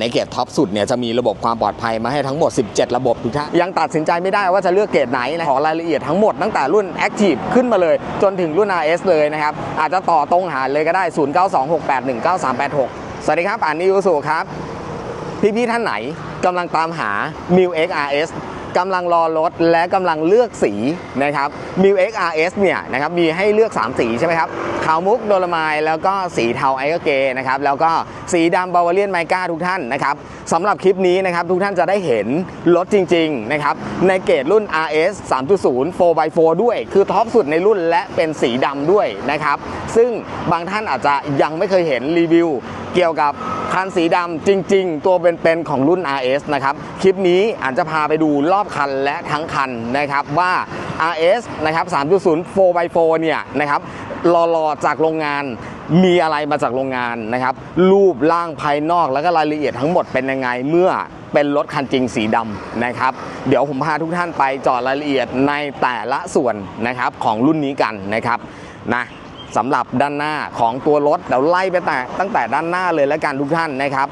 ในเกรดท็อปสุดเนี่ยจะมีระบบความปลอดภัยมาให้ทั้งหมด 17 ระบบทุกท่านยังตัดสินใจไม่ได้ว่าจะเลือกเกรดไหนนะขอรายละเอียดทั้งหมดตั้งแต่รุ่น Active ขึ้นมาเลย จนถึงรุ่น RS เลยนะครับ อาจจะต่อตรงหาเลยก็ได้ 0926819386 สวัสดีครับ อ่านนิวสุครับ พี่ๆท่านไหนกำลังตามหา m i l X RS กำลังรอรถและกำลังเลือกสีนะครับ m i l X RS เนี่ยนะครับมีให้เลือก 3 สีใช่ไหมครับขาวมุกโดลไมล์แล้วก็สีเทาไอเกอเกย์นะครับแล้วก็สีดำบาวาเลียนไมก้าทุกท่านนะครับสำหรับคลิปนี้นะครับทุกท่านจะได้เห็นรถจริงๆนะครับในเกรดรุ่น RS 3.0 4x4 ด้วย คือท็อปสุดในรุ่นและเป็นสีดำด้วยนะครับซึ่งบางท่านอาจจะยังไม่เคยเห็นรีวิว เกี่ยวกับคันสีดำจริง ๆ ตัวเป็นๆของรุ่น RS นะครับ คลิปนี้อาจจะพาไปดูรอบคันและทั้งคันนะครับว่า RS นะครับ 3.0 4x4 เนี่ยนะครับรอๆจากโรงงานมีอะไรมาจากโรงงานนะครับ รูปร่างภายนอกแล้วก็รายละเอียดทั้งหมดเป็นยังไงเมื่อเป็นรถคันจริงสีดำนะครับ เดี๋ยวผมพาทุกท่านไปจอดรายละเอียดในแต่ละส่วนนะครับของรุ่นนี้กันนะครับนะ สำหรับด้านหน้าของตัวรถเดี๋ยวไล่ไปแต่ตั้งแต่ด้านหน้าเลยแล้วกันทุกท่านนะครับ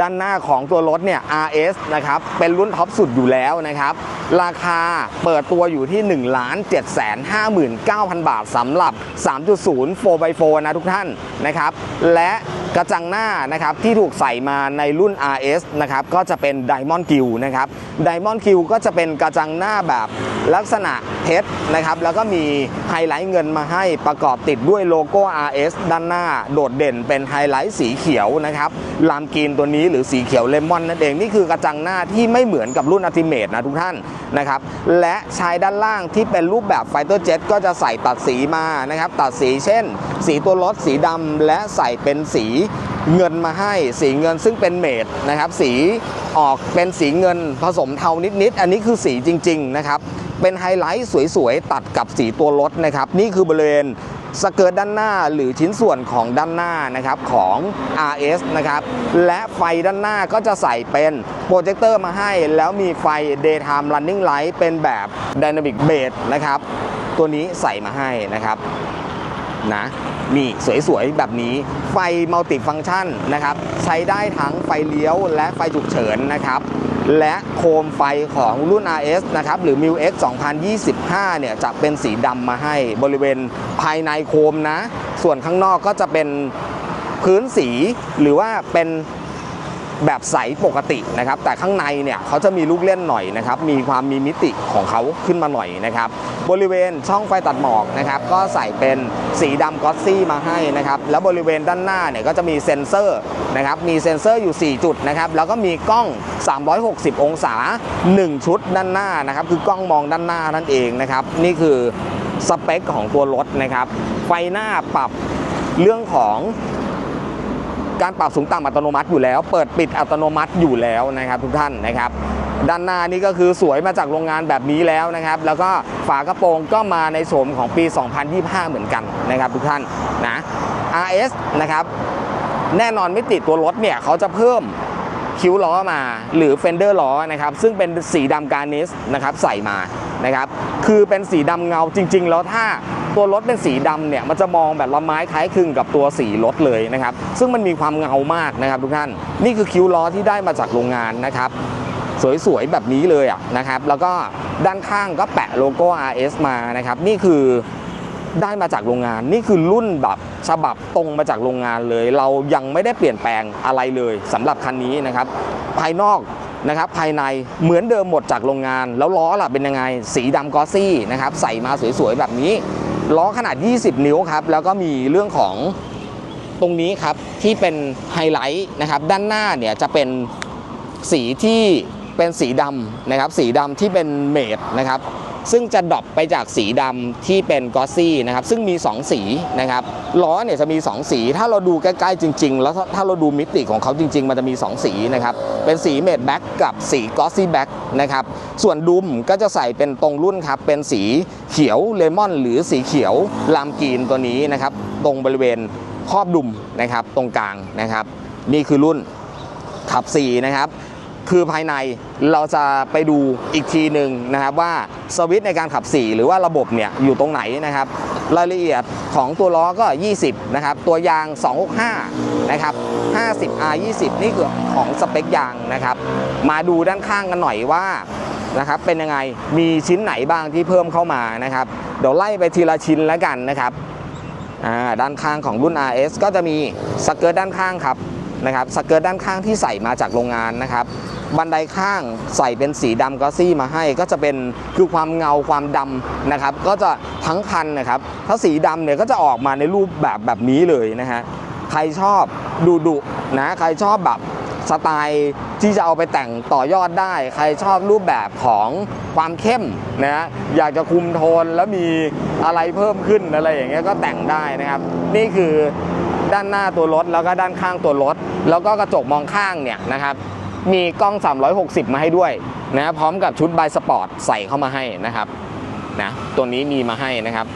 ด้านหน้าของตัวรถเนี่ย RS นะครับเป็นรุ่นท็อปสุดอยู่แล้วนะครับ ราคาเปิดตัวอยู่ที่ 1 7 5 9 0 0 0 บาทสำหรับ 3.0 4x4 นะทุกท่านนะครับ และ กระจังหน้านะครับที่ถูกใส่มาในรุ่น RS นะครับก็จะเป็น Diamond Q นะครับ Diamond Q ก็จะเป็นกระจังหน้าแบบลักษณะเพชรนะครับแล้วก็มีไฮไลท์เงินมาให้ประกอบติดด้วยโลโก้ RS ด้านหน้าโดดเด่นเป็นไฮไลท์สีเขียวนะครับลามกีนตัวนี้หรือสีเขียวเลมอนนั่นเองนี่คือกระจังหน้าที่ไม่เหมือนกับรุ่น Ultimate นะทุกท่านนะครับและชายด้านล่างที่เป็นรูปแบบ Fighter Jet ก็จะใส่ตัดสีมานะครับตัดสีเช่น สีตัวรถสีดำและใส่เป็นสี เงินมาให้สีเงินซึ่งเป็นเมดนะครับ สีออกเป็นสีเงินผสมเทานิดๆ อันนี้คือสีจริง ๆ นะครับ เป็นไฮไลท์สวยๆ ตัดกับสีตัวรถนะครับ นี่คือบริเวณสเกิร์ตด้านหน้าหรือชิ้นส่วนของด้านหน้านะครับของ RS นะครับ และไฟด้านหน้าก็จะใส่เป็นโปรเจคเตอร์มาให้ แล้วมีไฟ daytime running light เป็นแบบ dynamic base นะครับ ตัวนี้ใส่มาให้นะครับนะ นี่สวยๆ แบบนี้ไฟมัลติฟังก์ชันนะครับใช้ได้ทั้งไฟเลี้ยวและไฟฉุกเฉินนะครับและโคมไฟของรุ่น RS นะครับหรือ m i l X 2025 เนี่ยจะเป็นสีดำมาให้บริเวณภายในโคมนะ ส่วนข้างนอกก็จะเป็นพื้นสีหรือว่าเป็น แบบใสปกตินะครับ แต่ข้างในเนี่ยเขาจะมีลูกเล่นหน่อยนะครับ มีความมีมิติของเขาขึ้นมาหน่อยนะครับ บริเวณช่องไฟตัดหมอกนะครับ ก็ใส่เป็นสีดำกอสซี่มาให้นะครับ แล้วบริเวณด้านหน้าเนี่ยก็จะมีเซ็นเซอร์นะครับ มีเซ็นเซอร์อยู่ 4 จุดนะครับ แล้วก็มีกล้อง 360 องศา 1 ชุดด้านหน้านะครับ คือกล้องมองด้านหน้านั่นเองนะครับ นี่คือสเปคของตัวรถนะครับ ไฟหน้าปรับเรื่องของ การปรับสูงต่ำอัตโนมัติอยู่แล้ว เปิดปิดอัตโนมัติอยู่แล้วนะครับ ทุกท่านนะครับ ด้านหน้านี่ก็คือสวยมาจากโรงงานแบบนี้แล้วนะครับ แล้วก็ฝากระโปรงก็มาในโฉมของปี 2025 เหมือนกันนะครับ ทุกท่านนะ RS นะครับแน่นอนไม่ติดตัวรถเนี่ยเขาจะเพิ่มคิ้วล้อมาหรือเฟนเดอร์ล้อนะครับซึ่งเป็นสีดำการ์นิสนะครับใส่มานะครับคือเป็นสีดำเงาจริง ๆ แล้วถ้า ตัวรถเป็นสีดำเนี่ยมันจะมองแบบละไม้คล้ายคลึงกับตัวสีรถเลยนะครับ ซึ่งมันมีความเงามากนะครับทุกท่าน นี่คือคิ้วล้อที่ได้มาจากโรงงานนะครับสวยๆ แบบนี้เลยอะนะครับ แล้วก็ด้านข้างก็แปะโลโก้ RS มานะครับ นี่คือได้มาจากโรงงาน นี่คือรุ่นแบบฉบับตรงมาจากโรงงานเลย เรายังไม่ได้เปลี่ยนแปลงอะไรเลยสำหรับคันนี้นะครับ ภายนอกนะครับภายในเหมือนเดิมหมดจากโรงงาน แล้วล้อล่ะเป็นยังไง สีดำกอซี่นะครับใส่มาสวยๆ แบบนี้ ล้อขนาด 20 นิ้วครับ แล้วก็มีเรื่องของตรงนี้ครับที่เป็นไฮไลท์นะครับ ด้านหน้าเนี่ยจะเป็นสีที่เป็นสีดำนะครับ สีดำที่เป็นเมดนะครับ ซึ่งจะดรอปไปจากสีดำที่เป็นกอซี่นะครับซึ่งมี 2 สีนะครับล้อเนี่ยจะมี 2 สี ถ้าเราดูใกล้ๆจริง ๆ แล้วถ้าเราดูมิติของเขาจริง ๆ มันจะมี 2 สีนะครับเป็นสีเมดแบ็กกับสีกอซี่แบ็กนะครับส่วนดุมก็จะใส่เป็นตรงรุ่นครับเป็นสีเขียวเลมอน หรือสีเขียวลามกีนตัวนี้นะครับตรงบริเวณครอบดุมนะครับตรงกลางนะครับนี่คือรุ่นขับ4นะครับ คือภายในเราจะไปดูอีกทีหนึ่งนะครับว่าสวิตช์ในการขับ 4 หรือว่าระบบเนี่ยอยู่ตรงไหนนะครับ รายละเอียดของตัวล้อก็ 20 นะครับ ตัวยาง 265 นะครับ 50 R 20 นี่คือของสเปคยางนะครับ มาดูด้านข้างกันหน่อยว่านะครับเป็นยังไงมีชิ้นไหนบ้างที่เพิ่มเข้ามานะครับเดี๋ยวไล่ไปทีละชิ้นแล้วกันนะครับด้านข้างของรุ่น RS ก็จะมีสเกิร์ตด้านข้างครับนะครับสเกิร์ตด้านข้างที่ใส่มาจากโรงงานนะครับ บันไดข้างใส่เป็นสีดำกอซี่มาให้ ก็จะเป็นคือความเงาความดำนะครับ ก็จะทั้งคันนะครับ ถ้าสีดำเนี่ยก็จะออกมาในรูปแบบแบบนี้เลยนะฮะใครชอบดุดุนะใครชอบแบบสไตล์ที่จะเอาไปแต่งต่อยอดได้ ใครชอบรูปแบบของความเข้มนะฮะอยากจะคุมโทนแล้วมีอะไรเพิ่มขึ้นอะไรอย่างเงี้ยก็แต่งได้นะครับ นี่คือด้านหน้าตัวรถแล้วก็ด้านข้างตัวรถ แล้วก็กระจกมองข้างเนี่ยนะครับ มีกล้อง 360 มาให้ด้วยนะพร้อมกับชุดบายสปอร์ตใส่เข้ามาให้นะครับนะตัวนี้มีมาให้นะครับ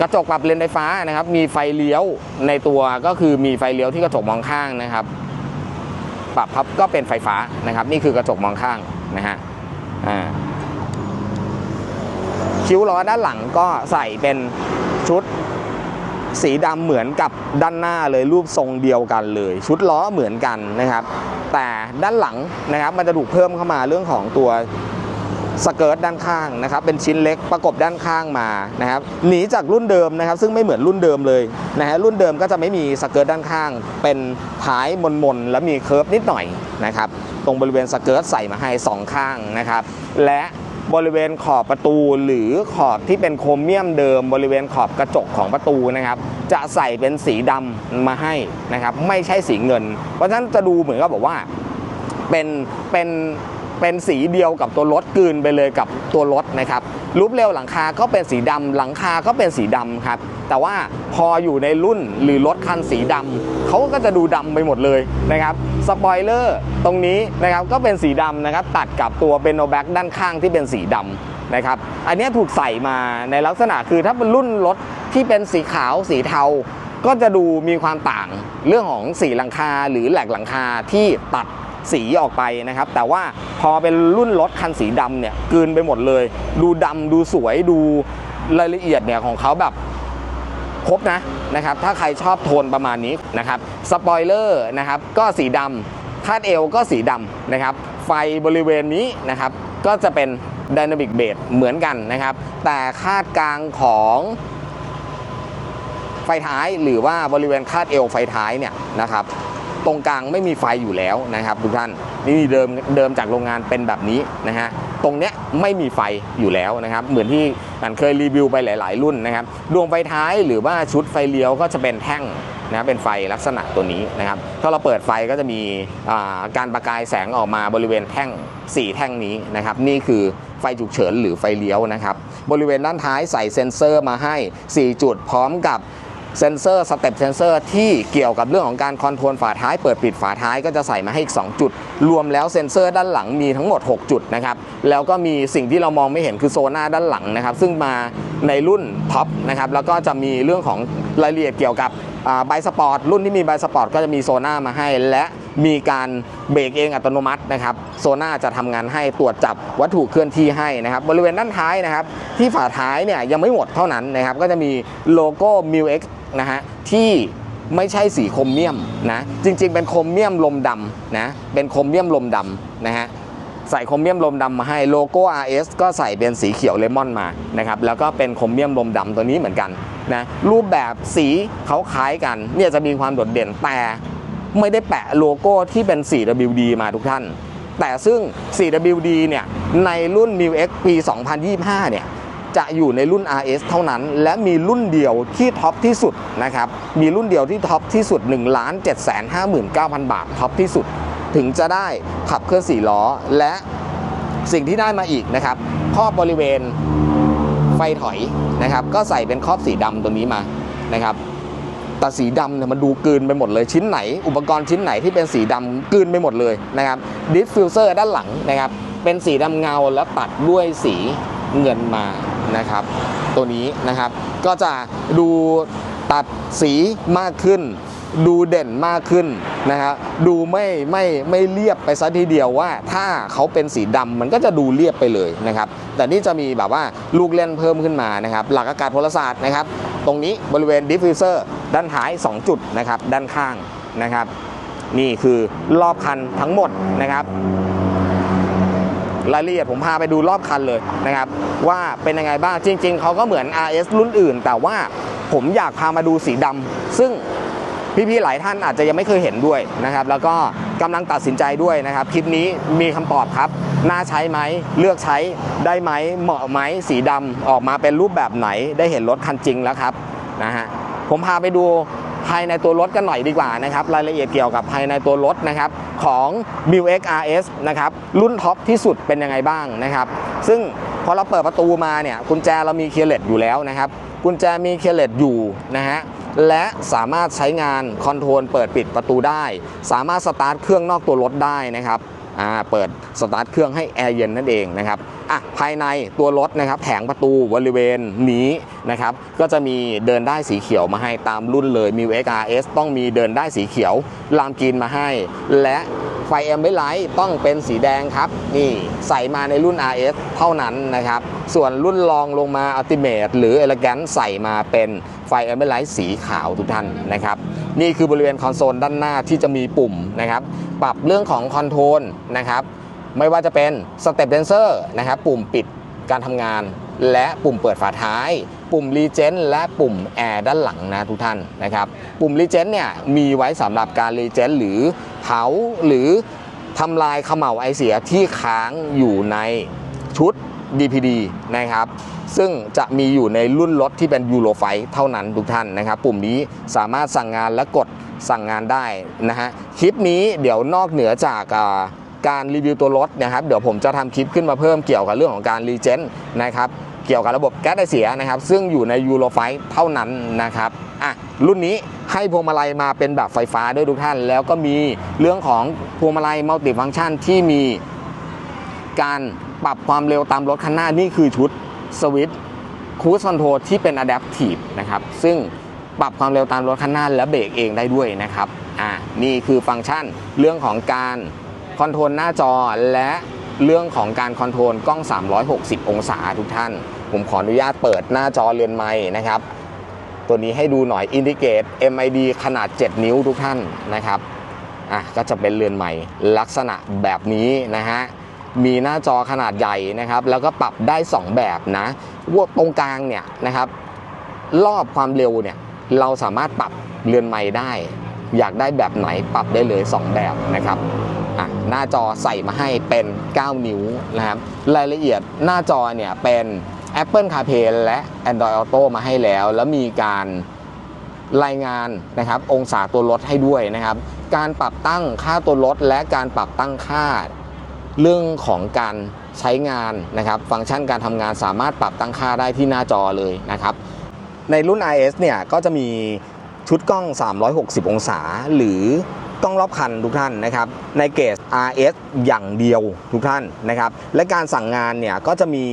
กระจกปรับเลนไฟฟ้านะครับ มีไฟเลี้ยวในตัวก็คือมีไฟเลี้ยวที่กระจกมองข้างนะครับ ปรับพับก็เป็นไฟฟ้านะครับ นี่คือกระจกมองข้างนะฮะอ่าคิ้วล้อด้านหลังก็ใส่เป็นชุด สีดำเหมือนกับด้านหน้าเลยรูปทรงเดียวกันเลย ชุดล้อเหมือนกันนะครับ แต่ด้านหลังนะครับมันจะถูกเพิ่มเข้ามาเรื่องของตัวสเกิร์ตด้านข้างนะครับเป็นชิ้นเล็กประกบด้านข้างมานะครับหนีจากรุ่นเดิมนะครับ ซึ่งไม่เหมือนรุ่นเดิมเลยนะฮะรุ่นเดิมก็จะไม่มีสเกิร์ตด้านข้าง เป็นท้ายมนๆแล้วมีเคิร์ฟนิดหน่อยนะครับตรงบริเวณสเกิร์ตใส่มาให้สองข้างนะครับและ บริเวณขอบประตูหรือขอบที่เป็นโครเมียมเดิม บริเวณขอบกระจกของประตูนะครับ จะใส่เป็นสีดำมาให้นะครับ ไม่ใช่สีเงิน เพราะฉะนั้นจะดูเหมือนกับบอกว่าเป็นเป็น เป็นสีเดียวกับตัวรถกลืนไปเลยกับตัวรถนะครับรูปเร็วหลังคาก็เป็นสีดำหลังคาก็เป็นสีดำครับ แต่ว่าพออยู่ในรุ่นหรือรถคันสีดำเขาก็จะดูดำไปหมดเลยนะครับสปอยเลอร์ตรงนี้นะครับก็เป็นสีดำนะครับตัดกับตัวเบนโนแบ็กด้านข้างที่เป็นสีดำนะครับอันนี้ถูกใส่มาในลักษณะคือถ้าเป็นรุ่นรถที่เป็นสีขาวสีเทาก็จะดูมีความต่างเรื่องของสีหลังคาหรือแหลกหลังคาที่ตัด สีออกไปนะครับ แต่ว่าพอเป็นรุ่นรถคันสีดำเนี่ยกลืนไปหมดเลย ดูดำดูสวยดูรายละเอียดเนี่ยของเขาแบบครบนะนะครับ ถ้าใครชอบโทนประมาณนี้นะครับสปอยเลอร์นะครับก็สีดำคาดเอวก็สีดำนะครับ ไฟบริเวณนี้นะครับ ก็จะเป็น Dynamic b a s เหมือนกันนะครับ แต่คาดกลางของไฟท้ายหรือว่าบริเวณคาดเอวไฟท้ายเนี่ยนะครับ ตรงกลางไม่มีไฟอยู่แล้วนะครับทุกท่านนี่เดิมเดิมจากโรงงานเป็นแบบนี้นะฮะตรงเนี้ยไม่มีไฟอยู่แล้วนะครับเหมือนที่อันเคยรีวิวไปหลาย ๆ รุ่นนะครับดวงไฟท้ายหรือว่าชุดไฟเลี้ยวก็จะเป็นแท่งนะเป็นไฟลักษณะตัวนี้นะครับถ้าเราเปิดไฟก็จะมีาการประกายแสงออกมาบริเวณแท่ง 4 แท่งนี้นะครับนี่คือไฟฉุกเฉินหรือไฟเลี้ยวนะครับบริเวณด้านท้ายใส่เซ็นเซอร์มาให้ 4 จุดพร้อมกับ เซนเซอร์สเต็ปเซนเซอร์ที่เกี่ยวกับเรื่องของการคอนโทรลฝาท้ายเปิดปิดฝาท้ายก็จะใส่มาให้อีก 2 จุด รวมแล้วเซนเซอร์ด้านหลังมีทั้งหมด 6 จุดนะครับ แล้วก็มีสิ่งที่เรามองไม่เห็นคือโซน่าด้านหลังนะครับ ซึ่งมาในรุ่นท็อปนะครับแล้วก็จะมีเรื่องของรายละเอียดเกี่ยวกับไบสปอร์ตรุ่นที่มีไบสปอร์ตก็จะมีโซน่ามาให้ และมีการเบรกเองอัตโนมัตินะครับโซน่าจะทำงานให้ตรวจจับวัตถุเคลื่อนที่ให้นะครับบริเวณด้านท้ายนะครับที่ฝาท้ายเนี่ยยังไม่หมดเท่านั้นนะครับก็จะมีโลโก้ m i l X นะฮะที่ไม่ใช่สีโครเมียมนะจริง ๆ เป็นโครเมียมลมดำนะเป็นโครเมียมลมดำนะฮะใส่โครเมียมลมดำมาให้โลโก้ RS ก็ใส่เป็นสีเขียวเลมอนมานะครับแล้วก็เป็นโครเมียมลมดำตัวนี้เหมือนกันนะรูปแบบสีเขาคล้ายกันเนี่ยจะมีความโดดเด่นแต่ไม่ได้แปะโลโก้ที่เป็น 4WD มาทุกท่าน แต่ซึ่ง 4WD เนี่ยในรุ่น m i x ปี 2025 เนี่ย จะอยู่ในรุ่น RS เท่านั้น และมีรุ่นเดียวที่ท็อปที่สุดนะครับ มีรุ่นเดียวที่ท็อปที่สุด 1 7 5 9 0 0 0 บาทท็อปที่สุด ถึงจะได้ขับเคลื่อน4ล้อ และสิ่งที่ได้มาอีกนะครับครอบบริเวณไฟถอยนะครับ ก็ใส่เป็นครอบสีดำตัวนี้มานะครับแต่สีดำเนี่ยมันดูกลืนไปหมดเลยชิ้นไหน อุปกรณ์ชิ้นไหนที่เป็นสีดำกลืนไปหมดเลยนะครับดิฟฟิวเซอร์ด้านหลังนะครับ เป็นสีดำเงาแล้วตัดด้วยสีเงินมา นะครับ ตัวนี้นะครับก็จะดูตัดสีมากขึ้น ดูเด่นมากขึ้นนะครับดูไม่ไม่ไม่เรียบไปซะทีเดียวว่า ถ้าเขาเป็นสีดำมันก็จะดูเรียบไปเลยนะครับแต่นี่จะมีแบบว่าลูกเล่นเพิ่มขึ้นมานะครับหลักอากาศพลศาสตร์นะครับตรงนี้บริเวณดิฟฟิวเซอร์ด้านท้าย 2 จุดนะครับด้านข้างนะครับ นี่คือรอบคันทั้งหมดนะครับ รายละเอียดผมพาไปดูรอบคันเลยนะครับว่าเป็นยังไงบ้างจริง ๆเขาก็เหมือน RS รุ่นอื่น แต่ว่าผมอยากพามาดูสีดำซึ่งพี่ๆหลายท่านอาจจะยังไม่เคยเห็นด้วยนะครับ แล้วก็กำลังตัดสินใจด้วยนะครับ คลิปนี้มีคำตอบครับ น่าใช้ไหม เลือกใช้ได้ไหม เหมาะไหม สีดำออกมาเป็นรูปแบบไหน ได้เห็นรถคันจริงแล้วครับนะฮะ ผมพาไปดู ภายในตัวรถกันหน่อยดีกว่านะครับรายละเอียดเกี่ยวกับภายในตัวรถนะครับของ m i l X RS นะครับรุ่นท็อปที่สุดเป็นยังไงบ้างนะครับ ซึ่งพอเราเปิดประตูมาเนี่ยกุญแจเรามีเคเลตอยู่แล้วนะครับกุญแจมีเคเลตอยู่นะฮะและสามารถใช้งานคอนโทรลเปิดปิดประตูได้ สามารถสตาร์ทเครื่องนอกตัวรถได้นะครับเปิดสตาร์ทเครื่องให้แอร์เย็นนั่นเองนะครับ อะภายในตัวรถนะครับแผงประตูบริเวณนี้นะครับก็จะมีเดินได้สีเขียวมาให้ตามรุ่นเลยมิว XRS ต้องมีเดินได้สีเขียวลามกินมาให้ และไฟแอมเบไลท์ต้องเป็นสีแดงครับ นี่ใส่มาในรุ่น RS เท่านั้นนะครับ ส่วนรุ่นรองลงมา Ultimate หรือ Elegant ใส่มาเป็นไฟแอมเบไลท์สีขาวทุกท่านนะครับ นี่คือบริเวณคอนโซลด้านหน้าที่จะมีปุ่มนะครับ ปรับเรื่องของคอนโทรลนะครับ ไม่ว่าจะเป็น Step Dancer นะครับปุ่มปิดการทำงาน และปุ่มเปิดฝาท้าย ปุ่ม Regen และปุ่มแอร์ด้านหลังนะทุกท่านนะครับปุ่ม Regen เนี่ยมีไว้สำหรับการ Regen หรือเผาหรือทำลายขม่าวไอเสียที่ค้างอยู่ในชุด DPD นะครับซึ่งจะมีอยู่ในรุ่นรถที่เป็นยูโรไฟเท่านั้นทุกท่านนะครับ ปุ่มนี้สามารถสั่งงานและกดสั่งงานได้นะฮะคลิปนี้เดี๋ยวนอกเหนือจากอ่า การรีวิวตัวรถนะครับเดี๋ยวผมจะทำคลิปขึ้นมาเพิ่มเกี่ยวกับเรื่องของการรีเจนนะครับเกี่ยวกับระบบแก๊สไอเสียนะครับ ซึ่งอยู่ในยูโรไฟเท่านั้นนะครับอะรุ่นนี้ให้พวงมาลัยมาเป็นแบบไฟฟ้าด้วยทุกท่าน แล้วก็มีเรื่องของพวงมาลัยมัลติฟังก์ชันที่มีการปรับความเร็วตามรถคันหน้านี่คือชุดสวิตคูสคอนโทรที่เป็น Adaptive นะครับซึ่งปรับความเร็วตามรถคันหน้าและเบรกเองได้ด้วยนะครับอ่านี่คือฟังก์ชันเรื่องของการ คอนโทรลหน้าจอและเรื่องของการคอนโทรลกล้อง 360 องศาทุกท่าน ผมขออนุญาตเปิดหน้าจอเรือนไม้นะครับ ตัวนี้ให้ดูหน่อยอินดิเกต MID ขนาด 7 นิ้วทุกท่านนะครับอะก็จะเป็นเรือนใหม่ลักษณะแบบนี้นะฮะมีหน้าจอขนาดใหญ่นะครับ แล้วก็ปรับได้ 2 แบบนะว่าตรงกลางเนี่ยนะครับรอบความเร็วเนี่ยเราสามารถปรับเรือนไม้ได้ อยากได้แบบไหนปรับได้เลย 2 แบบนะครับ หน้าจอใส่มาให้เป็น 9 นิ้วนะครับรายละเอียดหน้าจอเนี่ยเป็น Apple CarPlay และ Android Auto มาให้แล้ว แล้วมีการรายงานนะครับองศาตัวรถให้ด้วยนะครับ การปรับตั้งค่าตัวรถ และการปรับตั้งค่า เรื่องของการใช้งานนะครับ ฟังก์ชันการทำงานสามารถปรับตั้งค่าได้ที่หน้าจอเลยนะครับ ในรุ่น IS เนี่ยก็จะมีชุดกล้อง 360 องศาหรือ กล้องรอบคันทุกท่านนะครับในเกรด RS อย่างเดียวทุกท่านนะครับและการสั่งงานเนี่ยก็จะมี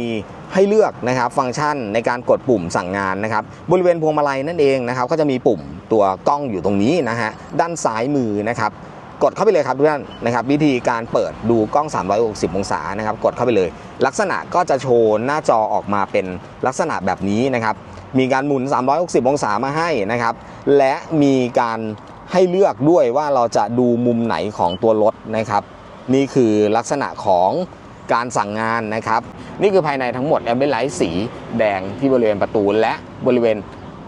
ให้เลือกนะครับฟังก์ชันในการกดปุ่มสั่งงานนะครับบริเวณพวงมาลัยนั่นเองนะครับก็จะมีปุ่มตัวกล้องอยู่ตรงนี้นะฮะด้านซ้ายมือนะครับกดเข้าไปเลยครับทุกท่านนะครับวิธีการเปิดดูกล้อง 360 องศานะครับกดเข้าไปเลย ลักษณะก็จะโชว์หน้าจอออกมาเป็นลักษณะแบบนี้นะครับมีการหมุน 360 องศามาให้นะครับและมีการ ให้เลือกด้วยว่าเราจะดูมุมไหนของตัวรถนะครับ นี่คือลักษณะของการสั่งงานนะครับ นี่คือภายในทั้งหมดแอมเบ l ไลท์สีแดงที่บริเวณประตู และบริเวณ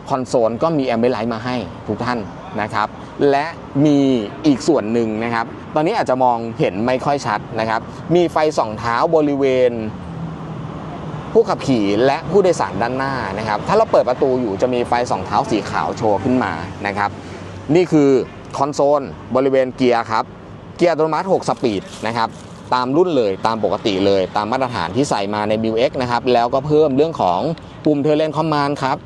คอนโซลก็มีแอมเบ l ไลท์มาให้ทุกท่านนะครับ และมีอีกส่วนหนึ่งนะครับ ตอนนี้อาจจะมองเห็นไม่ค่อยชัดนะครับ มีไฟส่องเท้าบริเวณผู้ขับขี่และผู้โดยสารด้านหน้านะครับ ถ้าเราเปิดประตูอยู่จะมีไฟสองเท้าสีขาวโชว์ขึ้นมานะครับ นี่คือคอนโซลบริเวณเกียร์ครับ เกียร์อัตโนมัติ6สปีดนะครับตามรุ่นเลยตามปกติเลยตามมาตรฐานที่ใส่มาใน m ิ X นะครับ แล้วก็เพิ่มเรื่องของปุ่มเทเลนคอมมานด์ครับ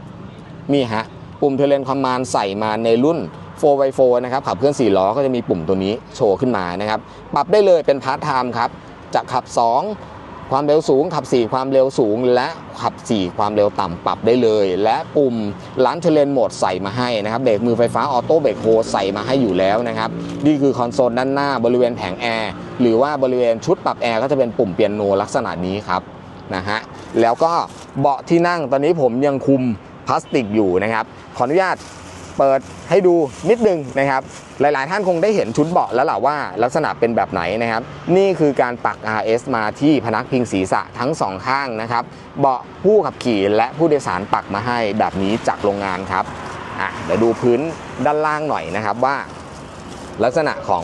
นี่ฮะปุ่มเทเลนคอมมานด์ใส่มาในรุ่น 4x4 นะครับขับเคลื่อน4ล้อก็จะมีปุ่มตัวนี้โชว์ขึ้นมานะครับ ปรับได้เลยเป็นพาร์ทไทม์ครับจะขับ 2 ความเร็วสูงขับ 4 ความเร็วสูง และขับ 4 ความเร็วต่ำปรับได้เลย และปุ่มลันเทเลนโหมดใส่มาให้นะครับเบรกมือไฟฟ้าออโต้เบรกโฮใส่มาให้อยู่แล้วนะครับนี่คือคอนโซลด้านหน้าบริเวณแผงแอร์หรือว่าบริเวณชุดปรับแอร์ก็จะเป็นปุ่มเปียโนลักษณะนี้ครับนะฮะแล้วก็เบาะที่นั่งตอนนี้ผมยังคุมพลาสติกอยู่นะครับขออนุญาต เปิดให้ดูนิดนึงนะครับ หลาย ๆ ท่านคงได้เห็นชุดเบาะแล้วล่ะว่าลักษณะเป็นแบบไหนนะครับ นี่คือการปัก RS มาที่พนักพิงศีรษะทั้งสองข้างนะครับ เบาะผู้ขับขี่และผู้โดยสารปักมาให้แบบนี้จากโรงงานครับอะเดี๋ยวดูพื้นด้านล่างหน่อยนะครับว่า ลักษณะของ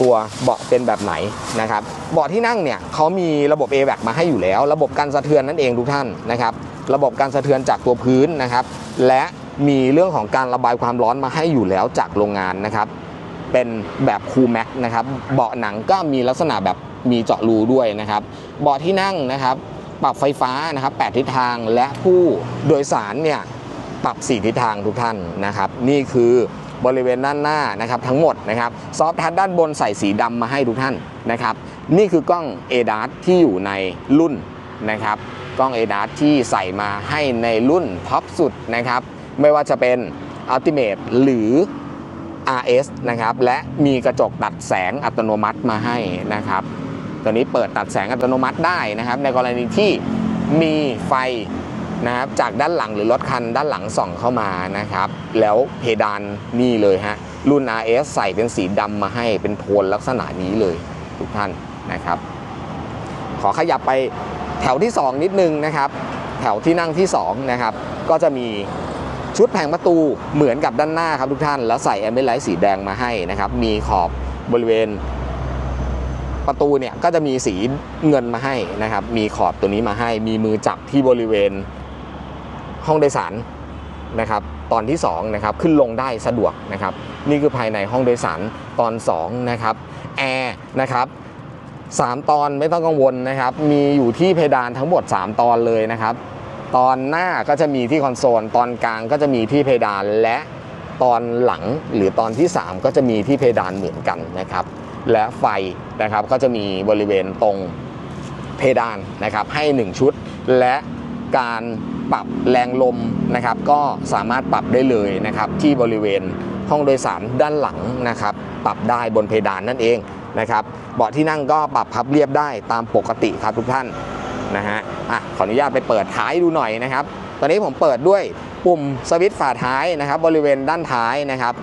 ตัวเบาะเป็นแบบไหนนะครับ เบาะที่นั่งเนี่ยเขามีระบบ a v a c มาให้อยู่แล้ว ระบบการสะเทือนนั่นเองทุกท่านนะครับ ระบบการสะเทือนจากตัวพื้นนะครับ และ มีเรื่องของการระบายความร้อนมาให้อยู่แล้วจากโรงงานนะครับ เป็นแบบคูลแม็กนะครับ เบาะหนังก็มีลักษณะแบบมีเจาะรูด้วยนะครับ เบาะที่นั่งนะครับ ปรับไฟฟ้านะครับ8ทิศทางและผู้โดยสารเนี่ยปรับ 4 ทิศทางทุกท่านนะครับ นี่คือบริเวณด้านหน้านะครับทั้งหมดนะครับซอฟทัชด้านบนใส่สีดำมาให้ทุกท่านนะครับ นี่คือกล้อง a d a s ที่อยู่ในรุ่นนะครับ กล้อง a d a s ที่ใส่มาให้ในรุ่นท็อปสุดนะครับ ไม่ว่าจะเป็น Ultimate หรือ RS นะครับ และมีกระจกตัดแสงอัตโนมัติมาให้นะครับ ตัวนี้เปิดตัดแสงอัตโนมัติได้นะครับ ในกรณีที่มีไฟนะครับจากด้านหลังหรือรถคันด้านหลังส่องเข้ามานะครับ แล้วเพดานนี่เลยฮะรุ่น RS ใส่เป็นสีดำมาให้เป็นโทนลักษณะนี้เลยทุกท่านนะครับ ขอขยับไปแถวที่ 2 นิดนึงนะครับ แถวที่นั่งที่2นะครับก็จะมี ชุดแผงประตูเหมือนกับด้านหน้าครับทุกท่าน แล้วใส่แอมเบลไลท์สีแดงมาให้นะครับ มีขอบบริเวณประตูเนี่ยก็จะมีสีเงินมาให้นะครับ มีขอบตัวนี้มาให้ มีมือจับที่บริเวณห้องโดยสารนะครับ ตอนที่2นะครับขึ้นลงได้สะดวกนะครับ นี่คือภายในห้องโดยสารตอน2นะครับแอร์นะครับ3ตอนไม่ต้องกังวลนะครับ มีอยู่ที่เพดานทั้งหมด 3 ตอนเลยนะครับ ตอนหน้าก็จะมีที่คอนโซล ตอนกลางก็จะมีที่เพดานและตอนหลังหรือตอนที่ 3 ก็จะมีที่เพดานเหมือนกันนะครับ และไฟนะครับก็จะมีบริเวณตรงเพดานนะครับให้ 1 ชุด และการปรับแรงลมนะครับ ก็สามารถปรับได้เลยนะครับที่บริเวณห้องโดยสารด้านหลังนะครับ ปรับได้บนเพดานนั่นเองนะครับเบาะที่นั่งก็ปรับพับเรียบได้ตามปกติครับทุกท่านนะฮะ อะขออนุญาตไปเปิดท้ายดูหน่อยนะครับ ตอนนี้ผมเปิดด้วยปุ่มสวิตช์ฝาท้ายนะครับ บริเวณด้านท้ายนะครับ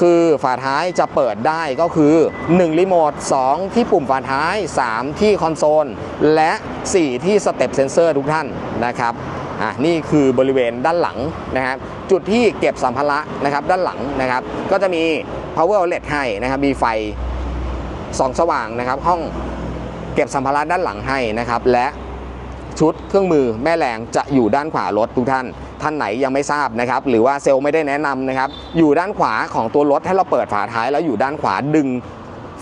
คือฝาท้ายจะเปิดได้ก็คือ 1 รีโมท 2 ที่ปุ่มฝาท้าย 3 ที่คอนโซล และ 4 ที่สเต็ปเซนเซอร์ทุกท่านนะครับอะนี่คือบริเวณด้านหลังนะครับ จุดที่เก็บสัมภาระนะครับด้านหลังนะครับ ก็จะมี power outlet ให้นะครับ มีไฟส่องสว่างนะครับ ห้องเก็บสัมภาระด้านหลังให้นะครับ และ ชุดเครื่องมือแม่แรงจะอยู่ด้านขวารถทุกท่าน ท่านไหนยังไม่ทราบนะครับ หรือว่าเซลล์ไม่ได้แนะนำนะครับ อยู่ด้านขวาของตัวรถให้เราเปิดฝาท้ายแล้วอยู่ด้านขวาดึง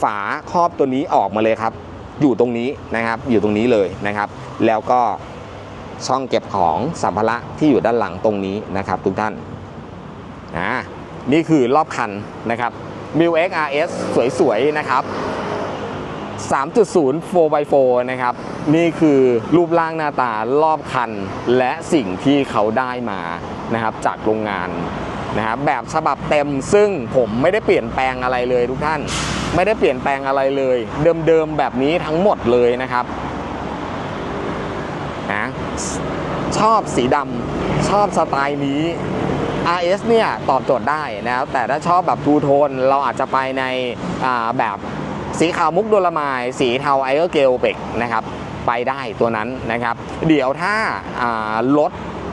ฝาครอบตัวนี้ออกมาเลยครับ อยู่ตรงนี้นะครับ อยู่ตรงนี้เลยนะครับ แล้วก็ช่องเก็บของสัมภาระที่อยู่ด้านหลังตรงนี้นะครับ ทุกท่านอ่านี่คือรอบคันนะครับ m i l X RS สวยๆนะครับ3.0 4x4 นะครับ นี่คือรูปร่างหน้าตารอบคัน และสิ่งที่เขาได้มานะครับจากโรงงานนะครับแบบฉบับเต็มซึ่งผมไม่ได้เปลี่ยนแปลงอะไรเลยทุกท่าน ไม่ได้เปลี่ยนแปลงอะไรเลย เดิมๆแบบนี้ทั้งหมดเลยนะครับนะชอบสีดำชอบสไตล์นี้ RS เนี่ยตอบโจทย์ได้นะครับแต่ถ้าชอบแบบทูโทนเราอาจจะไปในแบบสีขาวมุกโดลามสีเทาไอเออร์เกลเบกนะครับ ไปได้ตัวนั้นนะครับ เดี๋ยวถ้ารถ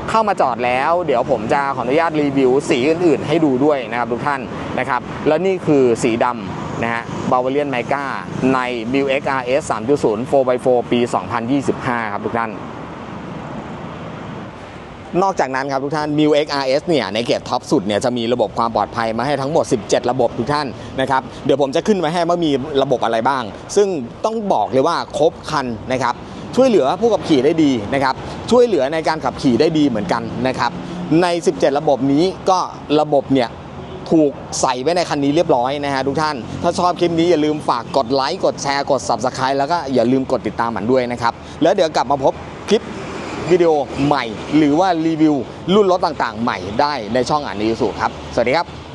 เข้ามาจอดแล้ว เดี๋ยวผมจะขออนุญาตรีวิวสีอื่นๆ ให้ดูด้วยนะครับทุกท่านนะครับ และนี่คือสีดำนะฮะบาวเลียนไมกาใน m i l X RS 3.0 4x4 ปี 2025 ครับทุกท่าน นอกจากนั้นครับทุกท่าน m i l X RS เนี่ยในเกรดท็อปสุดเนี่ยจะมีระบบความปลอดภัยมาให้ทั้งหมด 17 ระบบทุกท่านนะครับเดี๋ยวผมจะขึ้นมาให้ว่ามีระบบอะไรบ้าง ซึ่งต้องบอกเลยว่าครบคันนะครับช่วยเหลือผู้ขับขี่ได้ดีนะครับช่วยเหลือในการขับขี่ได้ดีเหมือนกันนะครับใน 17 ระบบนี้ก็ระบบเนี่ยถูกใส่ไว้ในคันนี้เรียบร้อยนะฮะทุกท่าน ถ้าชอบคลิปนี้อย่าลืมฝากกดไลค์กดแชร์กด Subscribe แล้วก็อย่าลืมกดติดตามมันด้วยนะครับ แล้วเดี๋ยวกลับมาพบคลิป วิดีโอใหม่ หรือว่ารีวิวรุ่นรถต่างๆ ใหม่ได้ในช่องอ่านนิวสูครับ สวัสดีครับ